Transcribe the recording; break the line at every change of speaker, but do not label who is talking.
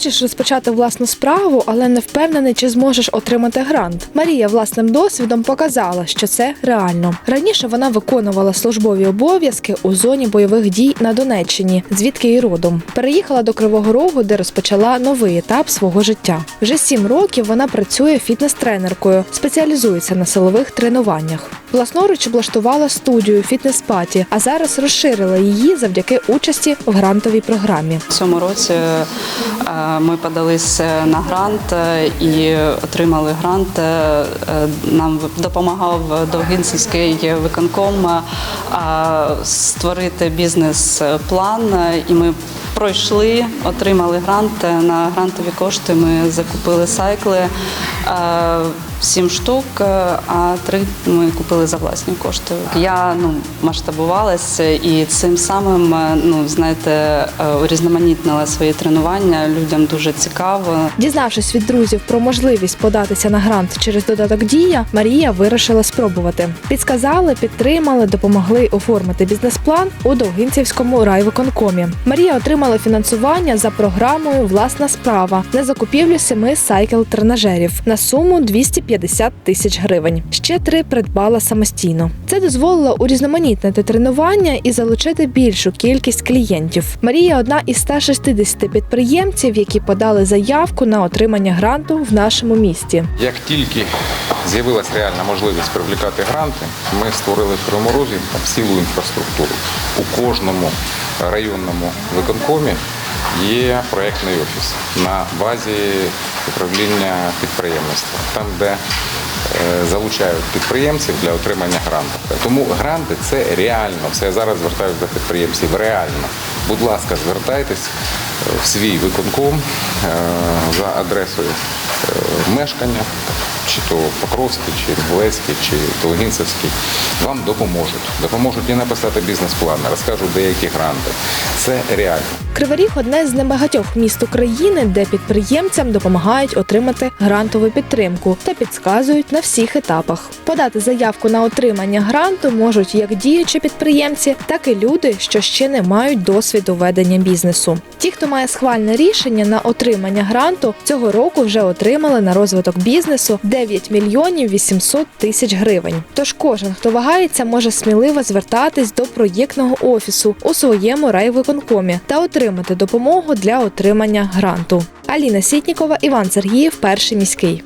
Хочеш розпочати власну справу, але не впевнений, чи зможеш отримати грант. Марія власним досвідом показала, що це реально. Раніше вона виконувала службові обов'язки у зоні бойових дій на Донеччині, звідки і родом. Переїхала до Кривого Рогу, де розпочала новий етап свого життя. Вже сім років вона працює фітнес-тренеркою, спеціалізується на силових тренуваннях. Власноруч облаштувала студію фітнес-паті, а зараз розширила її завдяки участі в грантовій програмі.
В цьому році е, ми подались на грант е, і отримали грант. Е, Нам допомагав Довгинцівський виконком створити бізнес-план, і ми пройшли, отримали грант. На грантові кошти ми закупили сайкли. Сім штук, е, а три ми купили за власні кошти. Я ну масштабувалася і цим самим е, ну знаєте е, урізноманітнила свої тренування. Людям дуже цікаво.
Дізнавшись від друзів про можливість податися на грант через додаток Дія, Марія вирішила спробувати. Підсказали, підтримали, допомогли оформити бізнес-план у Довгинцівському райвиконкомі. Марія отримала фінансування за програмою Власна справа на закупівлю семи сайкл-тренажерів на суму 250 тисяч гривень. Ще три придбала самостійно. Це дозволило урізноманітнити тренування і залучити більшу кількість клієнтів. Марія одна із 160 підприємців, які подали заявку на отримання гранту в нашому місті.
Як тільки з'явилася реальна можливість привлікати гранти, ми створили в Кривому Розі там цілу інфраструктуру. У кожному районному виконкомі є проєктний офіс на базі управління підприємництва, там, де е, залучають підприємців для отримання гранту. Тому гранти це реально. Це я зараз звертаюся до підприємців. Реально. Будь ласка, звертайтесь е, в свій виконком е, за адресою мешкання, чи то Покровський, чи Рублевський, чи Толгінцевський, вам допоможуть. Допоможуть і написати бізнес-план, розкажуть деякі гранти. Це реально.
Кривий Ріг – одне з небагатьох міст України, де підприємцям допомагають отримати грантову підтримку та підказують на всіх етапах. Подати заявку на отримання гранту можуть як діючі підприємці, так і люди, що ще не мають досвіду ведення бізнесу. Ті, хто має схвальне рішення на отримання гранту, цього року вже отримали на розвиток бізнесу 9 мільйонів 800 тисяч гривень. Тож кожен, хто вагається, може сміливо звертатись до проєктного офісу у своєму райвиконкомі та отримати допомогу для отримання гранту. Аліна Сітнікова, Іван Сергіїв, перший міський.